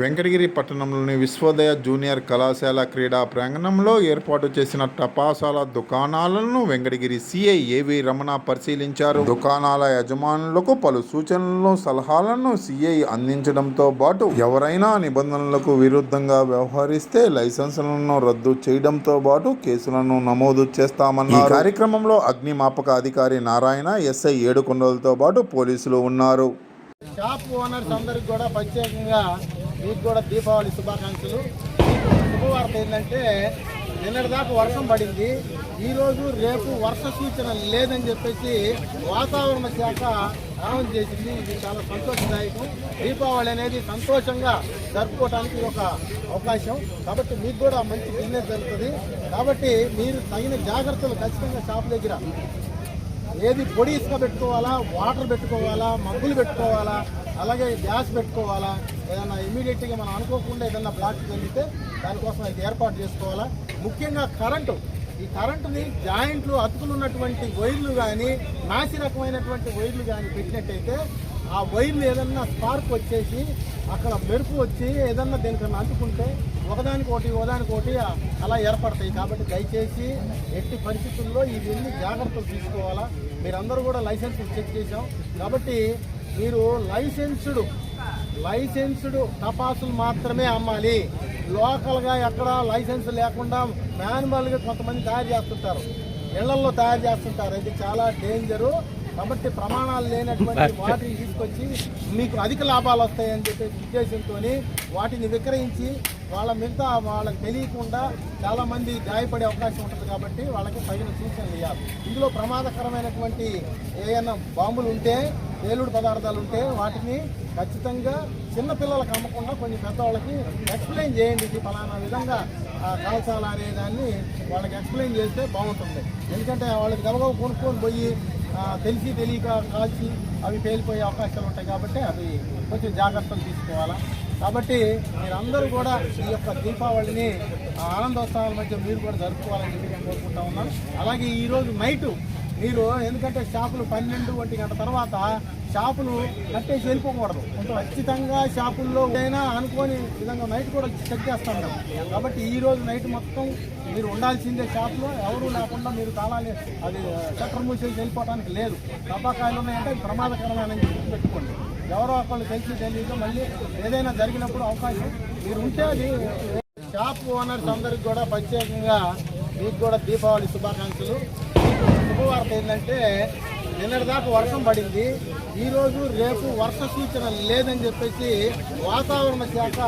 Venkatagiri పట్టణంలోని Vishwodaya junior కళాశాల క్రీడా ప్రాంగణంలో ఏర్పాటు చేసిన టపాసాల దుకాణాలను వెంకటగిరి సిఐ ఏవి రమణ పరిశీలించారు. దుకాణాల యజమానులకు పలు సూచనలను సలహాలను సిఐ అందించడంతో పాటు ఎవరైనా నిబంధనలకు విరుద్ధంగా వ్యవహరిస్తే లైసెన్సులను రద్దు చేయడంతో పాటు కేసులను నమోదు చేస్తామన్నారు. కార్యక్రమంలో అగ్నిమాపక అధికారి నారాయణ ఎస్ఐ ఏడుకొండలతో పాటు పోలీసులు ఉన్నారు. షాప్ ఓనర్స్ అందరికి కూడా ప్రత్యేకంగా మీకు కూడా దీపావళి శుభాకాంక్షలు. శుభవార్త ఏంటంటే నిన్నటిదాకా వర్షం పడింది. ఈరోజు రేపు వర్ష సూచన లేదని చెప్పేసి వాతావరణ శాఖ అనౌన్స్ చేసింది. ఇది చాలా సంతోషదాయకం. దీపావళి అనేది సంతోషంగా జరుపుకోవడానికి ఒక అవకాశం. కాబట్టి మీకు కూడా మంచి బిజినెస్ జరుగుతుంది. కాబట్టి మీరు తగిన జాగ్రత్తలు ఖచ్చితంగా షాప్ దగ్గర ఏది పొడి ఇసుక పెట్టుకోవాలా వాటర్ పెట్టుకోవాలా మగ్గులు పెట్టుకోవాలా అలాగే గ్యాస్ పెట్టుకోవాలా ఏదైనా ఇమీడియట్గా మనం అనుకోకుండా ఏదైనా బ్లాక్ జరిగితే దానికోసం ఇది ఏర్పాటు చేసుకోవాలా. ముఖ్యంగా కరెంటు ఈ కరెంటుని జాయింట్లు అతుకులు ఉన్నటువంటి వైర్లు కానీ నాసి రకమైనటువంటి వైర్లు కానీ పెట్టినట్టయితే ఆ వైర్లు ఏదన్నా స్పార్క్ వచ్చేసి అక్కడ మెరుపు వచ్చి ఏదన్నా దేనికన్నా అంటుకుంటే ఒకదానికోటి ఒకదానికోటి అలా ఏర్పడతాయి. కాబట్టి దయచేసి ఎట్టి పరిస్థితుల్లో ఇవన్నీ జాగ్రత్తలు తీసుకోవాలా? మీరందరూ కూడా లైసెన్స్ చెక్ చేసాం కాబట్టి మీరు లైసెన్స్డ్ లైసెన్స్డ్ టపాసులు మాత్రమే అమ్మాలి. లోకల్గా ఎక్కడ లైసెన్స్ లేకుండా మాన్యువల్గా కొంతమంది తయారు చేస్తుంటారు. ఇళ్ళలో తయారు చేస్తుంటారు. ఇది చాలా డేంజరు. కాబట్టి ప్రమాణాలు లేనటువంటి వాటిని తీసుకొచ్చి మీకు అధిక లాభాలు వస్తాయని చెప్పే ఉద్దేశంతో వాటిని విక్రయించి వాళ్ళ మిగతా వాళ్ళకి తెలియకుండా చాలా మంది గాయపడే అవకాశం ఉంటుంది కాబట్టి వాళ్ళకి తగిన సూచనలు ఇవ్వాలి. ఇందులో ప్రమాదకరమైనటువంటి ఏమైనా బాంబులు ఉంటే పేలుడు పదార్థాలు ఉంటే వాటిని ఖచ్చితంగా చిన్నపిల్లలకు అమ్మకుండా కొంచెం పెద్దవాళ్ళకి ఎక్స్ప్లెయిన్ చేయండి. ఇది ఫలానా విధంగా కాల్చాలా అనే దాన్ని వాళ్ళకి ఎక్స్ప్లెయిన్ చేస్తే బాగుంటుంది. ఎందుకంటే వాళ్ళకి గబగబ కొనుక్కొని పోయి తెలిసి తెలియక కాల్చి అవి పేలిపోయే అవకాశాలు ఉంటాయి కాబట్టి అవి కొంచెం జాగ్రత్తలు తీసుకోవాలా. కాబట్టి మీరందరూ కూడా ఈ యొక్క దీపావళిని ఆనందోత్సవాల మధ్య మీరు కూడా జరుపుకోవాలని చెప్పి నేను కోరుకుంటా ఉన్నాను. అలాగే ఈరోజు నైటు మీరు ఎందుకంటే షాపులు పన్నెండు ఒంటి గంట తర్వాత షాపులు కట్టేసి వెళ్ళిపోకూడదు. ఖచ్చితంగా షాపుల్లో అయినా అనుకోని విధంగా నైట్ కూడా చెక్ చేస్తాం కదా కాబట్టి ఈ రోజు నైట్ మొత్తం మీరు ఉండాల్సిందే షాప్లో. ఎవరు లేకుండా మీరు తాళాలి అది చక్రం మూసేసి వెళ్ళిపోవడానికి లేదు. టపాకాయలు ఉన్నాయంటే ప్రమాదకరమైన పెట్టుకోండి. ఎవరో ఒకళ్ళు తెలిసి తెలియదు మళ్ళీ ఏదైనా జరిగినప్పుడు అవకాశం మీరు ఉంటే అది షాప్ ఓనర్స్ అందరికి కూడా ప్రత్యేకంగా మీకు కూడా దీపావళి శుభాకాంక్షలు. శుభవార్త ఏంటంటే నిన్నటిదాకా వర్షం పడింది. ఈరోజు రేపు వర్ష సూచన లేదని చెప్పేసి వాతావరణ శాఖ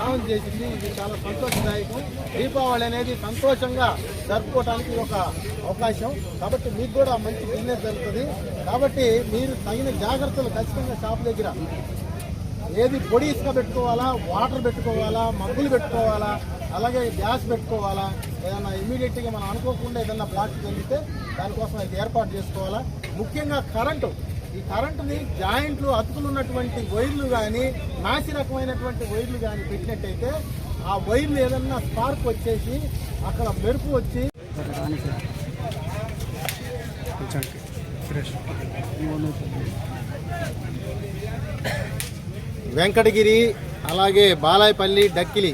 అనౌన్స్ చేసింది. ఇది చాలా సంతోషదాయకం. దీపావళి అనేది సంతోషంగా జరుపుకోవడానికి ఒక అవకాశం. కాబట్టి మీకు కూడా మంచి బిజినెస్ జరుగుతుంది. కాబట్టి మీరు తగిన జాగ్రత్తలు ఖచ్చితంగా షాప్ దగ్గర. ఏది పొడి ఇసుక పెట్టుకోవాలా వాటర్ పెట్టుకోవాలా మగ్గులు పెట్టుకోవాలా అలాగే గ్యాస్ పెట్టుకోవాలా ఏదైనా ఇమీడియట్గా మనం అనుకోకుండా ఏదైనా బ్లాక్ జరిగితే దానికోసం అయితే ఏర్పాటు చేసుకోవాలా? ముఖ్యంగా కరెంటు ఈ కరెంటుని జాయింట్లు అతుకులు ఉన్నటువంటి వైర్లు కానీ నాసి రకమైనటువంటి వైర్లు కానీ పెట్టినట్టయితే ఆ వైర్లు ఏదన్నా స్పార్క్ వచ్చేసి అక్కడ మెరుపు వచ్చి వెంకటగిరి అలాగే బాలాయపల్లి డక్కిలి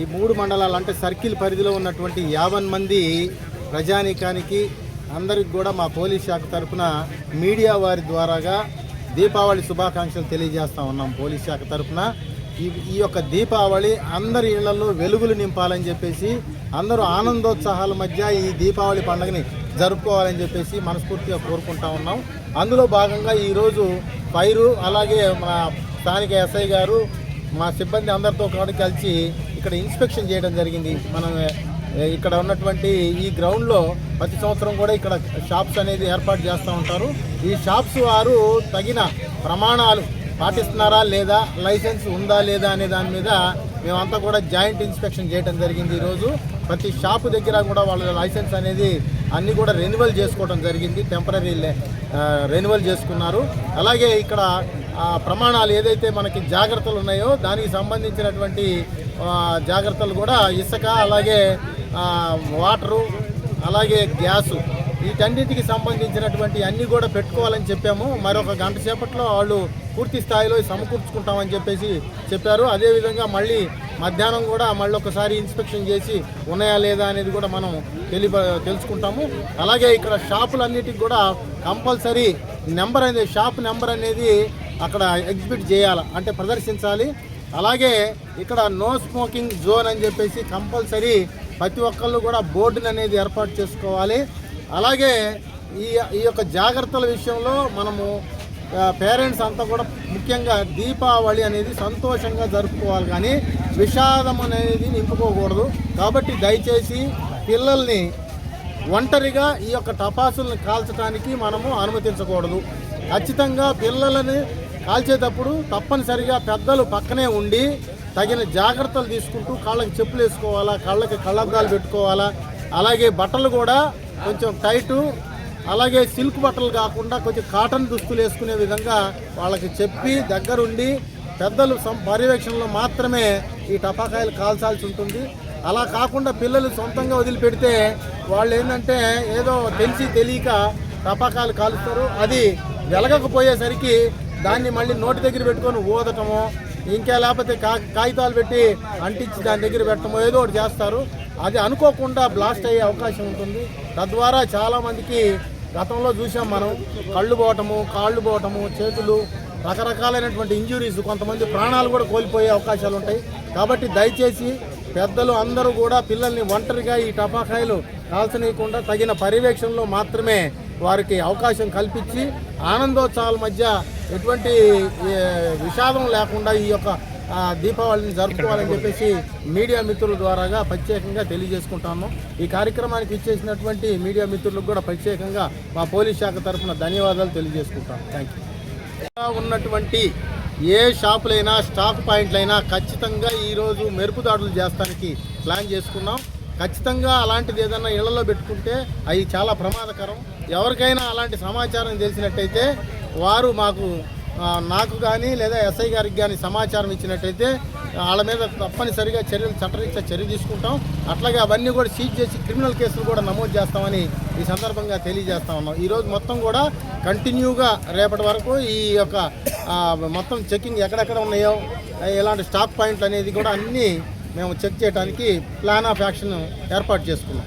ఈ మూడు మండలాలు అంటే సర్కిల్ పరిధిలో ఉన్నటువంటి యాభై మంది ప్రజానీకానికి అందరికి కూడా మా పోలీస్ శాఖ తరఫున మీడియా వారి ద్వారాగా దీపావళి శుభాకాంక్షలు తెలియజేస్తా ఉన్నాం పోలీస్ శాఖ తరఫున ఈ ఈ యొక్క దీపావళి అందరి ఇళ్ళలో వెలుగులు నింపాలని చెప్పేసి అందరూ ఆనందోత్సాహాల మధ్య ఈ దీపావళి పండుగని జరుపుకోవాలని చెప్పేసి మనస్ఫూర్తిగా కోరుకుంటా ఉన్నాం. అందులో భాగంగా ఈరోజు పైరు అలాగే మన స్థానిక ఎస్ఐ గారు మా సిబ్బంది అందరితో కలిసి ఇక్కడ ఇన్స్పెక్షన్ చేయడం జరిగింది. మనం ఇక్కడ ఉన్నటువంటి ఈ గ్రౌండ్లో ప్రతి సంవత్సరం కూడా ఇక్కడ షాప్స్ అనేది ఏర్పాటు చేస్తూ ఉంటారు. ఈ షాప్స్ వారు తగిన ప్రమాణాలు పాటిస్తున్నారా లేదా లైసెన్స్ ఉందా లేదా అనే దాని మీద మేమంతా కూడా జాయింట్ ఇన్స్పెక్షన్ చేయడం జరిగింది ఈరోజు. ప్రతి షాపు దగ్గర కూడా వాళ్ళ లైసెన్స్ అనేది అన్నీ కూడా రెన్యువల్ చేసుకోవడం జరిగింది. టెంపరీ రెన్యువల్ చేసుకున్నారు. అలాగే ఇక్కడ ప్రమాణాలు ఏదైతే మనకి జాగ్రత్తలు ఉన్నాయో దానికి సంబంధించినటువంటి జాగ్రత్తలు కూడా ఇసుక అలాగే వాటరు అలాగే గ్యాసు వీటన్నిటికి సంబంధించినటువంటి అన్నీ కూడా పెట్టుకోవాలని చెప్పాము. మరొక గంట సేపట్లో వాళ్ళు పూర్తి స్థాయిలో సమకూర్చుకుంటామని చెప్పేసి చెప్పారు. అదేవిధంగా మళ్ళీ మధ్యాహ్నం కూడా మళ్ళీ ఒకసారి ఇన్స్పెక్షన్ చేసి ఉన్నాయా లేదా అనేది కూడా మనం తెలి తెలుసుకుంటాము. అలాగే ఇక్కడ షాపులన్నిటికి కూడా కంపల్సరీ నెంబర్ అనేది షాప్ నెంబర్ అనేది అక్కడ ఎగ్జిబిట్ చేయాలి అంటే ప్రదర్శించాలి. అలాగే ఇక్కడ నో స్మోకింగ్ జోన్ అని చెప్పేసి కంపల్సరీ ప్రతి ఒక్కళ్ళు కూడా బోర్డుని అనేది ఏర్పాటు చేసుకోవాలి. అలాగే ఈ ఈ యొక్క జాగ్రత్తల విషయంలో మనము పేరెంట్స్ అంతా కూడా ముఖ్యంగా దీపావళి అనేది సంతోషంగా జరుపుకోవాలి. కానీ విషాదం అనేది నింపుకోకూడదు. కాబట్టి దయచేసి పిల్లల్ని ఒంటరిగా ఈ యొక్క టపాసుల్ని కాల్చడానికి మనము అనుమతించకూడదు. ఖచ్చితంగా పిల్లలని కాల్చేటప్పుడు తప్పనిసరిగా పెద్దలు పక్కనే ఉండి తగిన జాగ్రత్తలు తీసుకుంటూ కాళ్ళకి చెప్పులు వేసుకోవాలా కళ్ళకి కళ్ళద్దాలు పెట్టుకోవాలా అలాగే బట్టలు కూడా కొంచెం టైటు అలాగే సిల్క్ బట్టలు కాకుండా కొంచెం కాటన్ దుస్తులు వేసుకునే విధంగా వాళ్ళకి చెప్పి దగ్గరుండి పెద్దలు సం- పర్యవేక్షణలో మాత్రమే ఈ టపాకాయలు కాల్చాల్సి ఉంటుంది. అలా కాకుండా పిల్లలు సొంతంగా వదిలిపెడితే వాళ్ళు ఏంటంటే ఏదో తెలిసి తెలియక టపాకాయలు కాలుస్తారు. అది వెలగకపోయేసరికి దాన్ని మళ్ళీ నోటి దగ్గర పెట్టుకొని ఊదటమో ఇంకా లేకపోతే కా కాగితాలు పెట్టి అంటించి దాని దగ్గర పెట్టడమో ఏదో ఒకటి చేస్తారు. అది అనుకోకుండా బ్లాస్ట్ అయ్యే అవకాశం ఉంటుంది. తద్వారా చాలామందికి గతంలో చూసాం మనం కళ్ళు పోవటము కాళ్ళు పోవటము చేతులు రకరకాలైనటువంటి ఇంజురీస్ కొంతమంది ప్రాణాలు కూడా కోల్పోయే అవకాశాలు ఉంటాయి. కాబట్టి దయచేసి పెద్దలు అందరూ కూడా పిల్లల్ని ఒంటరిగా ఈ టపాకాయలు కాల్చనీయకుండా తగిన పర్యవేక్షణలో మాత్రమే వారికి అవకాశం కల్పించి ఆనందోత్సవాల మధ్య ఎటువంటి విషాదం లేకుండా ఈ యొక్క దీపావళిని జరుపుకోవాలని చెప్పేసి మీడియా మిత్రుల ద్వారాగా ప్రత్యేకంగా తెలియజేసుకుంటాను ఈ కార్యక్రమానికి ఇచ్చేసినటువంటి మీడియా మిత్రులకు కూడా ప్రత్యేకంగా మా పోలీస్ శాఖ తరఫున ధన్యవాదాలు తెలియజేసుకుంటాను థ్యాంక్ యూ ఉన్నటువంటి ఏ షాపులైనా స్టాక్ పాయింట్లైనా ఖచ్చితంగా ఈరోజు మెరుపుదాడులు చేస్తానికి ప్లాన్ చేసుకున్నాం. ఖచ్చితంగా అలాంటిది ఏదైనా ఇళ్ళలో పెట్టుకుంటే అవి చాలా ప్రమాదకరం. ఎవరికైనా అలాంటి సమాచారం తెలిసినట్టయితే వారు మాకు నాకు కానీ లేదా ఎస్ఐ గారికి కానీ సమాచారం ఇచ్చినట్టయితే వాళ్ళ మీద తప్పనిసరిగా చర్యలు చట్టరీత్యా చర్య తీసుకుంటాం. అట్లాగే అవన్నీ కూడా సీజ్ చేసి క్రిమినల్ కేసులు కూడా నమోదు చేస్తామని ఈ సందర్భంగా తెలియజేస్తా ఉన్నాం. ఈరోజు మొత్తం కూడా కంటిన్యూగా రేపటి వరకు ఈ యొక్క మొత్తం చెకింగ్ ఎక్కడెక్కడ ఉన్నాయో ఇలాంటి స్టాక్ పాయింట్లు అనేది కూడా అన్నీ మేము చెక్ చేయడానికి ప్లాన్ ఆఫ్ యాక్షన్ ఏర్పాటు చేసుకున్నాం.